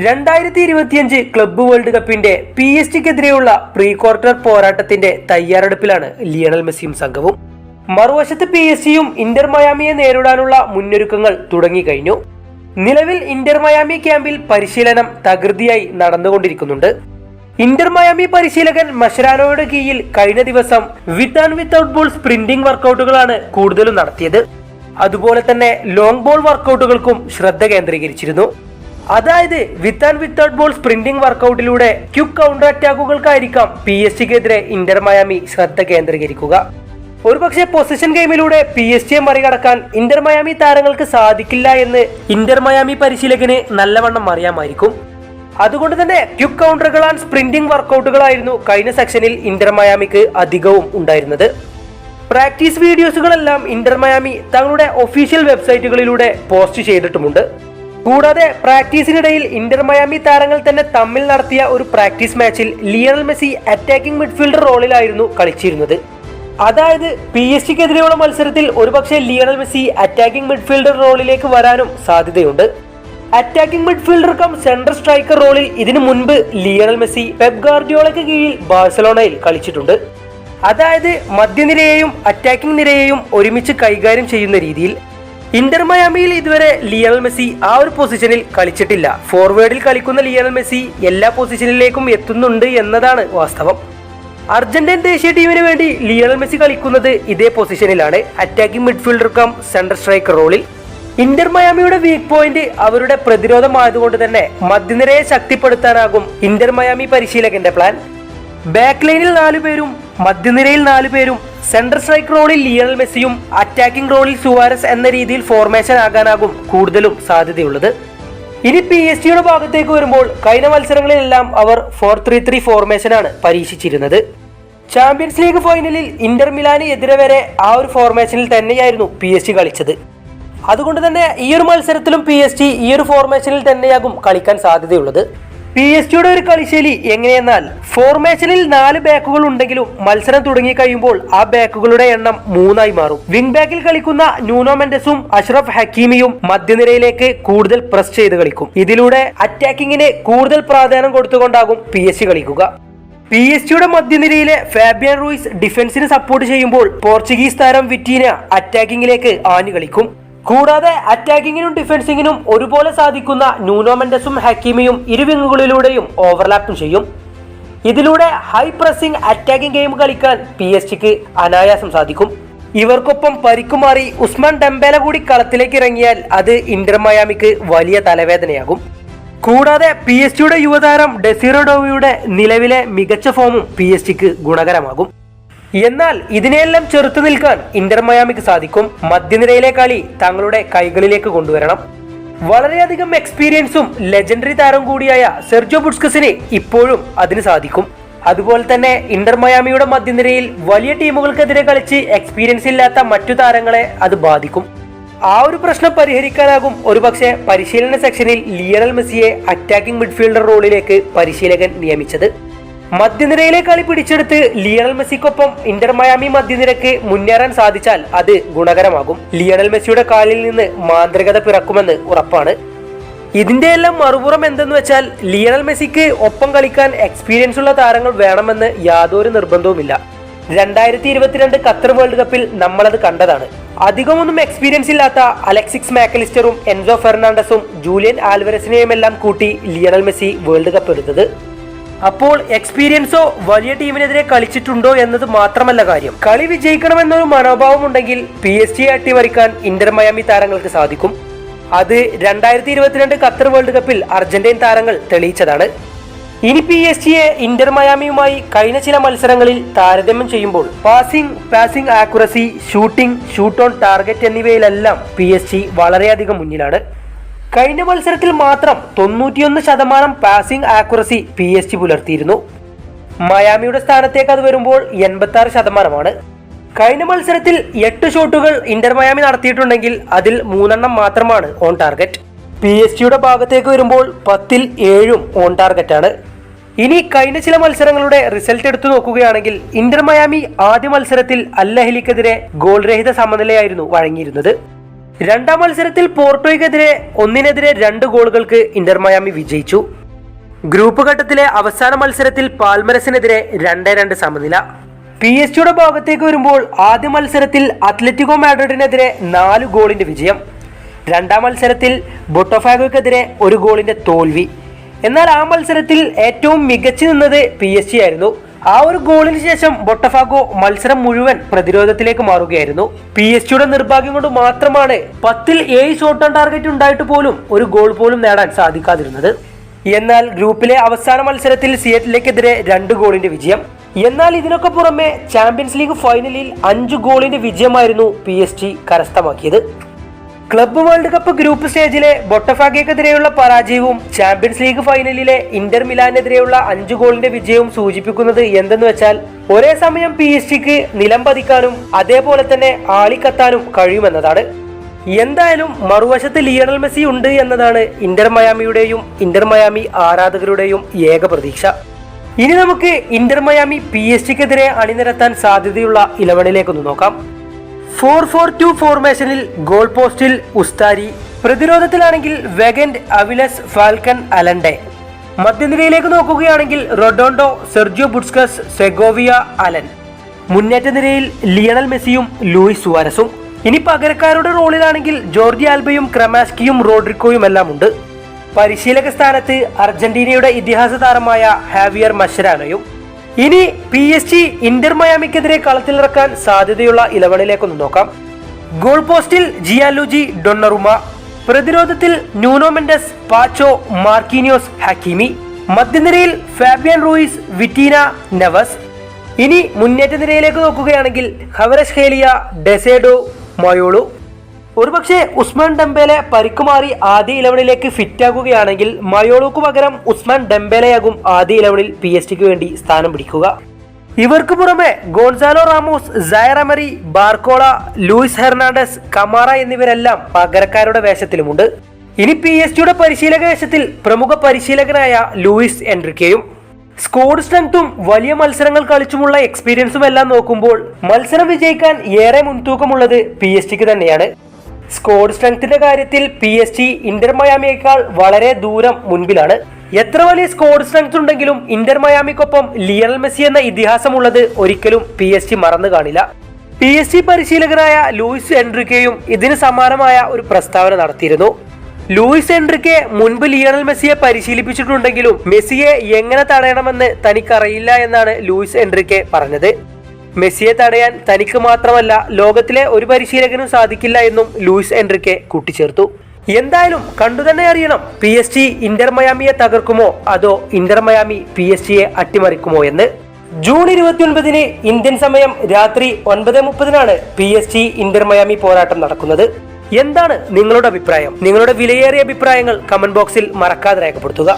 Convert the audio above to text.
രണ്ടായിരത്തി ഇരുപത്തിയഞ്ച് club world കപ്പിന്റെ പി എസ് ടിക്കെതിരെയുള്ള പ്രീ ക്വാർട്ടർ പോരാട്ടത്തിന്റെ തയ്യാറെടുപ്പിലാണ് ലിയണൽ മെസ്സിയും സംഘവും. മറുവശത്ത് പി എസ് സിയും ഇന്റർ മയാമിയെ നേരിടാനുള്ള മുന്നൊരുക്കങ്ങൾ തുടങ്ങിക്കഴിഞ്ഞു. നിലവിൽ ഇന്റർ മയാമി ക്യാമ്പിൽ പരിശീലനം തകൃതിയായി നടന്നുകൊണ്ടിരിക്കുന്നുണ്ട്. ഇന്റർ മയാമി പരിശീലകൻ മഷരാനോയുടെ കീഴിൽ കഴിഞ്ഞ ദിവസം with and without ball sprinting വർക്കൗട്ടുകളാണ് കൂടുതലും നടത്തിയത്. അതുപോലെ തന്നെ ലോങ് ബോൾ വർക്കൗട്ടുകൾക്കും ശ്രദ്ധ കേന്ദ്രീകരിച്ചിരുന്നു. അതായത് with and without ball sprinting വർക്കൗട്ടിലൂടെ quick counter അറ്റാക്കുകൾക്കായിരിക്കാം പി എസ് ജിക്കെതിരെ ഇന്റർ മയാമി ശ്രദ്ധ കേന്ദ്രീകരിക്കുക. ഒരുപക്ഷെ പൊസിഷൻ ഗെയിമിലൂടെ പി എസ് ജിയെ മറികടക്കാൻ ഇന്റർ മയാമി താരങ്ങൾക്ക് സാധിക്കില്ല എന്ന് ഇന്റർ മയാമി പരിശീലകന് നല്ലവണ്ണം അറിയാമായിരിക്കും. അതുകൊണ്ട് തന്നെ ക്യുക്ക് കൗണ്ടറുകൾ ആൻഡ് സ്പ്രിന്റിംഗ് വർക്കൗട്ടുകളായിരുന്നു കഴിഞ്ഞ സെക്ഷനിൽ ഇന്റർ മയാമിക്ക് അധികവും ഉണ്ടായിരുന്നത്. പ്രാക്ടീസ് വീഡിയോസുകളെല്ലാം ഇന്റർ മയാമി തങ്ങളുടെ ഒഫീഷ്യൽ വെബ്സൈറ്റുകളിലൂടെ പോസ്റ്റ് ചെയ്തിട്ടുമുണ്ട്. കൂടാതെ പ്രാക്ടീസിനിടയിൽ ഇന്റർ മയാമി താരങ്ങൾ തന്നെ തമ്മിൽ നടത്തിയ ഒരു പ്രാക്ടീസ് മാച്ചിൽ ലിയണൽ മെസ്സി അറ്റാക്കിംഗ് മിഡ്ഫീൽഡർ റോളിലായിരുന്നു കളിച്ചിരുന്നത്. അതായത് പി എസ് ജിക്കെതിരെയുള്ള മത്സരത്തിൽ ഒരുപക്ഷെ ലിയണൽ മെസ്സി അറ്റാക്കിംഗ് മിഡ്ഫീൽഡർ റോളിലേക്ക് വരാനും സാധ്യതയുണ്ട്. Attacking midfielder come central striker റോളിൽ ഇതിനു മുൻപ് ലിയണൽ മെസ്സി പെപ് ഗാർഡിയോളയ്ക്ക് കീഴിൽ ബാഴ്സലോണയിൽ കളിച്ചിട്ടുണ്ട്. അതായത് മധ്യനിരയെയും അറ്റാക്കിംഗ് നിരയെയും ഒരുമിച്ച് കൈകാര്യം ചെയ്യുന്ന രീതിയിൽ ഇന്റർ മയാമിയിൽ ഇതുവരെ ലിയണൽ മെസ്സി ആ ഒരു പൊസിഷനിൽ കളിച്ചിട്ടില്ല. ഫോർവേഡിൽ കളിക്കുന്ന ലിയണൽ മെസ്സി എല്ലാ പൊസിഷനിലേക്കും എത്തുന്നുണ്ട് എന്നതാണ് വാസ്തവം. അർജന്റീൻ ദേശീയ ടീമിന് വേണ്ടി ലിയണൽ മെസ്സി കളിക്കുന്നത് ഇതേ പൊസിഷനിലാണ്. Attacking midfielder come central striker റോളിൽ. ഇന്റർ മയാമിയുടെ വീക്ക് പോയിന്റ് അവരുടെ പ്രതിരോധമായതുകൊണ്ട് തന്നെ മധ്യനിരയെ ശക്തിപ്പെടുത്താനാകും ഇന്റർ മയാമി പരിശീലകന്റെ പ്ലാൻ. ബാക്ക് ലൈനിൽ നാലുപേരും മധ്യനിരയിൽ നാലു പേരും സെൻട്രൽ സ്ട്രൈക്ക് റോളിൽ ലിയണൽ മെസ്സിയും അറ്റാക്കിംഗ് റോളിൽ സുവാരസ് എന്ന രീതിയിൽ ഫോർമേഷൻ ആകാനാകും കൂടുതലും സാധ്യതയുള്ളത്. ഇനി പി എസ് ടിയുടെ ഭാഗത്തേക്ക് വരുമ്പോൾ കഴിഞ്ഞ മത്സരങ്ങളിലെല്ലാം അവർ ഫോർ ത്രീ ത്രീ ഫോർമേഷനാണ് പരീക്ഷിച്ചിരുന്നത്. ചാമ്പ്യൻസ് ലീഗ് ഫൈനലിൽ ഇന്റർ മിലാന് എതിരെ വരെ ആ ഒരു ഫോർമേഷനിൽ തന്നെയായിരുന്നു പി എസ് ടി കളിച്ചത്. അതുകൊണ്ട് തന്നെ ഈ ഒരു മത്സരത്തിലും പി എസ് ടി ഈ ഒരു ഫോർമേഷനിൽ തന്നെയാകും കളിക്കാൻ സാധ്യതയുള്ളത്. പി എസ് ജിയുടെ ഒരു കളിശൈലി എങ്ങനെയെന്നാൽ ഫോർമേഷനിൽ നാല് ബാക്കുകൾ ഉണ്ടെങ്കിലും മത്സരം തുടങ്ങി കഴിയുമ്പോൾ ആ ബാക്കുകളുടെ എണ്ണം മൂന്നായി മാറും. വിംഗ് ബാക്കിൽ കളിക്കുന്ന ന്യൂനോ മെൻഡസും അഷ്റഫ് ഹക്കീമിയും മധ്യനിരയിലേക്ക് കൂടുതൽ പ്രസ് ചെയ്ത് കളിക്കും. ഇതിലൂടെ അറ്റാക്കിങ്ങിന് കൂടുതൽ പ്രാധാന്യം കൊടുത്തുകൊണ്ടാകും പി എസ് സി കളിക്കുക. പി എസ് ജിയുടെ മധ്യനിരയിലെ ഫാബിയൻ റൂയിസ് ഡിഫൻസിന് സപ്പോർട്ട് ചെയ്യുമ്പോൾ പോർച്ചുഗീസ് താരം വിറ്റീന അറ്റാക്കിങ്ങിലേക്ക് ആഞ്ഞു കളിക്കും. കൂടാതെ അറ്റാക്കിങ്ങിനും ഡിഫൻസിങ്ങിനും ഒരുപോലെ സാധിക്കുന്ന ന്യൂനോമെൻഡസും ഹക്കീമിയും ഇരുവിങ്ങുകളിലൂടെയും ഓവർലാപ്പും ചെയ്യും. ഇതിലൂടെ ഹൈ പ്രസിംഗ് അറ്റാക്കിംഗ് ഗെയിം കളിക്കാൻ പി എസ് ജിക്ക് അനായാസം സാധിക്കും. ഇവർക്കൊപ്പം പരിക്കുമാറി ഉസ്മാൻ ഡംബേല കൂടി കളത്തിലേക്ക് ഇറങ്ങിയാൽ അത് ഇന്റർ മയാമിക്ക് വലിയ തലവേദനയാകും. കൂടാതെ പി എസ് ജിയുടെ യുവതാരം ഡെസിറോഡോവിയുടെ നിലവിലെ മികച്ച ഫോമും പി എസ് ജിക്ക് ഗുണകരമാകും. എന്നാൽ ഇതിനെയെല്ലാം ചെറുത്തു നിൽക്കാൻ ഇന്റർ മയാമിക്ക് സാധിക്കും. മധ്യനിരയിലെ കളി തങ്ങളുടെ കൈകളിലേക്ക് കൊണ്ടുവരണം. വളരെയധികം എക്സ്പീരിയൻസും ലെജൻഡറി താരം കൂടിയായ സെർജോ ബുഡ്സ്കസിന് ഇപ്പോഴും അതിന് സാധിക്കും. അതുപോലെ തന്നെ ഇന്റർ മയാമിയുടെ മധ്യനിരയിൽ വലിയ ടീമുകൾക്കെതിരെ കളിച്ച് എക്സ്പീരിയൻസ് ഇല്ലാത്ത മറ്റു താരങ്ങളെ അത് ബാധിക്കും. ആ ഒരു പ്രശ്നം പരിഹരിക്കാനാകും ഒരുപക്ഷെ പരിശീലന സെക്ഷനിൽ ലിയണൽ മെസ്സിയെ അറ്റാക്കിംഗ് മിഡ്ഫീൽഡർ റോളിലേക്ക് പരിശീലകൻ നിയമിച്ചത്. മധ്യനിരയിലെ കളി പിടിച്ചെടുത്ത് ലിയണൽ മെസ്സിക്കൊപ്പം ഇന്റർ മയാമി മധ്യനിരക്ക് മുന്നേറാൻ സാധിച്ചാൽ അത് ഗുണകരമാകും. ലിയണൽ മെസ്സിയുടെ കാലിൽ നിന്ന് മാന്ത്രികത പിറക്കുമെന്ന് ഉറപ്പാണ്. ഇതിന്റെ എല്ലാം മറുപുറം എന്തെന്ന് വെച്ചാൽ ലിയണൽ മെസ്സിക്ക് ഒപ്പം കളിക്കാൻ എക്സ്പീരിയൻസ് ഉള്ള താരങ്ങൾ വേണമെന്ന് യാതൊരു നിർബന്ധവുമില്ല. രണ്ടായിരത്തി ഇരുപത്തിരണ്ട് ഖത്തർ വേൾഡ് കപ്പിൽ നമ്മളത് കണ്ടതാണ്. അധികമൊന്നും എക്സ്പീരിയൻസ് ഇല്ലാത്ത അലക്സിക്സ് മാക്കലിസ്റ്ററും എൻസോ ഫെർണാണ്ടസും ജൂലിയൻ ആൽവരസിനെയും എല്ലാം കൂട്ടി ലിയണൽ മെസ്സി വേൾഡ് കപ്പ് എടുത്തത്. അപ്പോൾ എക്സ്പീരിയൻസോ വലിയ ടീമിനെതിരെ കളിച്ചിട്ടുണ്ടോ എന്നത് മാത്രമല്ല കാര്യം. കളി വിജയിക്കണമെന്നൊരു മനോഭാവം ഉണ്ടെങ്കിൽ പി എസ് ജി അട്ടിമറിക്കാൻ ഇന്റർ മയാമി താരങ്ങൾക്ക് സാധിക്കും. അത് രണ്ടായിരത്തി ഇരുപത്തിരണ്ട് ഖത്തർ വേൾഡ് കപ്പിൽ അർജന്റീൻ താരങ്ങൾ തെളിയിച്ചതാണ്. ഇനി പി എസ് ജിയെ ഇന്റർ മയാമിയുമായി കഴിഞ്ഞ ചില മത്സരങ്ങളിൽ താരതമ്യം ചെയ്യുമ്പോൾ passing passing accuracy shooting shoot on target എന്നിവയിലെല്ലാം P S G വളരെയധികം മുന്നിലാണ്. കഴിഞ്ഞ മത്സരത്തിൽ മാത്രം തൊണ്ണൂറ്റിയൊന്ന് ശതമാനം passing accuracy P S G പുലർത്തിയിരുന്നു. മയാമിയുടെ സ്ഥാനത്തേക്ക് അത് വരുമ്പോൾ എൺപത്തി ആറ് ശതമാനമാണ്. കഴിഞ്ഞ മത്സരത്തിൽ എട്ട് ഷോട്ടുകൾ ഇന്റർ മയാമി നടത്തിയിട്ടുണ്ടെങ്കിൽ അതിൽ മൂന്നെണ്ണം മാത്രമാണ് ഓൺ ടാർഗറ്റ് പി എസ് ജിയുടെ ഭാഗത്തേക്ക് വരുമ്പോൾ പത്തിൽ ഏഴും ഓൺ ടാർഗറ്റ് ആണ്. ഇനി കഴിഞ്ഞ ചില മത്സരങ്ങളുടെ റിസൾട്ട് എടുത്തു നോക്കുകയാണെങ്കിൽ ഇന്റർ മയാമി ആദ്യ മത്സരത്തിൽ അൽ അഹ്ലിക്കെതിരെ ഗോൾ രഹിത സമനിലയായിരുന്നു വഴങ്ങിയിരുന്നത്. രണ്ടാം മത്സരത്തിൽ പോർട്ടോയ്ക്കെതിരെ ഒന്നിനെതിരെ രണ്ട് ഗോളുകൾക്ക് ഇന്റർ മയാമി വിജയിച്ചു. ഗ്രൂപ്പ് ഘട്ടത്തിലെ അവസാന മത്സരത്തിൽ പാൽമരസിനെതിരെ രണ്ട് രണ്ട് സമനില. പി എസ് ജിയുടെ ഭാഗത്തേക്ക് വരുമ്പോൾ ആദ്യ മത്സരത്തിൽ അത്ലറ്റിക്കോ മാഡ്രിഡിനെതിരെ നാല് ഗോളിന്റെ വിജയം. രണ്ടാം മത്സരത്തിൽ ബൊട്ടോഫാഗോയ്ക്കെതിരെ ഒരു ഗോളിന്റെ തോൽവി. എന്നാൽ ആ മത്സരത്തിൽ ഏറ്റവും മികച്ചു നിന്നത് പി എസ് ജി ആയിരുന്നു. ആ ഒരു ഗോളിന് ശേഷം ബൊട്ടഫാഗോ മത്സരം മുഴുവൻ പ്രതിരോധത്തിലേക്ക് മാറുകയായിരുന്നു. പി എസ് ജിയുടെ നിർഭാഗ്യം കൊണ്ട് മാത്രമാണ് പത്തിൽ ഏഴ് ഷോട്ട് ഓൺ ടാർഗറ്റ് ഉണ്ടായിട്ട് പോലും ഒരു ഗോൾ പോലും നേടാൻ സാധിക്കാതിരുന്നത്. എന്നാൽ ഗ്രൂപ്പിലെ അവസാന മത്സരത്തിൽ സിയറ്റിലേക്കെതിരെ രണ്ട് ഗോളിന്റെ വിജയം. എന്നാൽ ഇതിനൊക്കെ പുറമെ ചാമ്പ്യൻസ് ലീഗ് ഫൈനലിൽ അഞ്ച് ഗോളിന്റെ വിജയമായിരുന്നു പി എസ് ജി കരസ്ഥമാക്കിയത്. ക്ലബ്ബ് വേൾഡ് കപ്പ് ഗ്രൂപ്പ് സ്റ്റേജിലെ ബൊട്ടഫാഗയ്ക്കെതിരെയുള്ള പരാജയവും ചാമ്പ്യൻസ് ലീഗ് ഫൈനലിലെ ഇന്റർ മിലാനെതിരെയുള്ള അഞ്ച് ഗോളിന്റെ വിജയവും സൂചിപ്പിക്കുന്നത് എന്തെന്ന് വെച്ചാൽ ഒരേ സമയം പി എസ് ജിക്ക് നിലം പതിക്കാനും അതേപോലെ തന്നെ ആളിക്കത്താനും കഴിയുമെന്നതാണ്. എന്തായാലും മറുവശത്ത് ലിയണൽ മെസ്സി ഉണ്ട് എന്നതാണ് ഇന്റർ മയാമിയുടെയും ഇന്റർ മയാമി ആരാധകരുടെയും ഏക പ്രതീക്ഷ. ഇനി നമുക്ക് ഇന്റർ മയാമി പി എസ് ജിക്കെതിരെ അണിനിരത്താൻ സാധ്യതയുള്ള ഇലവനിലേക്കൊന്ന് നോക്കാം. ഫോർ ഫോർ ടു ഫോർമേഷനിൽ ഗോൾ പോസ്റ്റിൽ ഉസ്താരി. പ്രതിരോധത്തിലാണെങ്കിൽ വെഗൻഡ് അവിലസ് ഫാൽക്കൻ അലൻഡെ. മധ്യനിരയിലേക്ക് നോക്കുകയാണെങ്കിൽ Redondo Sergio Busquets Segovia Allen. മുന്നേറ്റ നിരയിൽ ലിയണൽ മെസ്സിയും ലൂയിസ് സുവാരസും. ഇനി പകരക്കാരുടെ റോളിലാണെങ്കിൽ ജോർജി ആൽബയും ക്രമാസ്കിയും റോഡ്രിക്കോയും എല്ലാം ഉണ്ട് പരിശീലക സ്ഥാനത്ത് അർജന്റീനയുടെ ഇതിഹാസ താരമായ ഹാവിയർ മഷരാനോയും. ഇനി പി എസ് ജി ഇന്റർ മയാമിക്കെതിരെ കളത്തിലിറക്കാൻ സാധ്യതയുള്ള ഇലവണിലേക്കൊന്ന് നോക്കാം. ഗോൾ പോസ്റ്റിൽ ജിയാലുജി ഡൊണ്ണറുമ പ്രതിരോധത്തിൽ ന്യൂനോമെൻഡസ് പാച്ചോ മാർക്കിനിയോസ് ഹക്കീമി മധ്യനിരയിൽ ഫാബിയൻ റൂയിസ് വിറ്റീന നെവസ്. ഇനി മുന്നേറ്റ നിരയിലേക്ക് നോക്കുകയാണെങ്കിൽ ഹവരഷ് ഹേലിയ ഡെസേഡോ മയോളു. ഒരുപക്ഷെ ഉസ്മാൻ ഡെംബേലെ പരിക്കുമാറി ആദ്യ ഇലവനിലേക്ക് ഫിറ്റ് ആകുകയാണെങ്കിൽ മയോളുക്ക് പകരം ഉസ്മാൻ ഡെംബേലയാകും ആദ്യ ഇലവനിൽ പി എസ് ടിക്ക് വേണ്ടി സ്ഥാനം പിടിക്കുക. ഇവർക്ക് പുറമെ ഗോൺസാലോ റാമോസ് സയറമറി ബാർക്കോള ലൂയിസ് ഹെർണാണ്ടസ് കമാറ എന്നിവരെല്ലാം പകരക്കാരുടെ വേഷത്തിലുമുണ്ട്. ഇനി പി എസ് ടിയുടെ പരിശീലക വേഷത്തിൽ പ്രമുഖ പരിശീലകനായ ലൂയിസ് എൻട്രിക്കയും സ്കോഡ് സ്ട്രെങ്തും വലിയ മത്സരങ്ങൾ കളിച്ചുമുള്ള എക്സ്പീരിയൻസും എല്ലാം നോക്കുമ്പോൾ മത്സരം വിജയിക്കാൻ ഏറെ മുൻതൂക്കമുള്ളത് പി എസ് ടിക്ക് തന്നെയാണ്. സ്കോഡ് സ്ട്രെങ്ത്തിന്റെ കാര്യത്തിൽ പി എസ് ജി ഇന്റർ മയാമിയേക്കാൾ വളരെ ദൂരം മുൻപിലാണ്. എത്ര വലിയ സ്കോഡ് സ്ട്രെങ്ത് ഉണ്ടെങ്കിലും ഇന്റർ മയാമിക്കൊപ്പം ലിയണൽ മെസ്സി എന്ന ഇതിഹാസമുള്ളത് ഒരിക്കലും പി എസ് ജി മറന്നു കാണില്ല. പി എസ് ജി പരിശീലകനായ ലൂയിസ് എൻട്രിക്കയും ഇതിന് സമാനമായ ഒരു പ്രസ്താവന നടത്തിയിരുന്നു. ലൂയിസ് എൻട്രിക്കെ മുൻപ് ലിയണൽ മെസ്സിയെ പരിശീലിപ്പിച്ചിട്ടുണ്ടെങ്കിലും മെസ്സിയെ എങ്ങനെ തടയണമെന്ന് തനിക്കറിയില്ല എന്നാണ് ലൂയിസ് എൻട്രിക്കെ പറഞ്ഞത്. മെസ്സിയെ തടയാൻ തനിക്ക് മാത്രമല്ല ലോകത്തിലെ ഒരു പരിശീലകനും സാധിക്കില്ല എന്നും ലൂയിസ് എൻഡ്രിക്കെ കൂട്ടിച്ചേർത്തു. എന്തായാലും കണ്ടു തന്നെ അറിയണം പി എസ് ജി ഇന്റർ മയാമിയെ തകർക്കുമോ അതോ ഇന്റർ മയാമി പി എസ് ജിയെ അട്ടിമറിക്കുമോ എന്ന്. ജൂൺ ഇരുപത്തിയൊൻപതിന് ഇന്ത്യൻ സമയം രാത്രി ഒൻപത് മുപ്പതിനാണ് P S G Inter Miami പോരാട്ടം നടക്കുന്നത്. എന്താണ് നിങ്ങളുടെ അഭിപ്രായം? നിങ്ങളുടെ വിലയേറിയ അഭിപ്രായങ്ങൾ കമന്റ് ബോക്സിൽ മറക്കാതെ രേഖപ്പെടുത്തുക.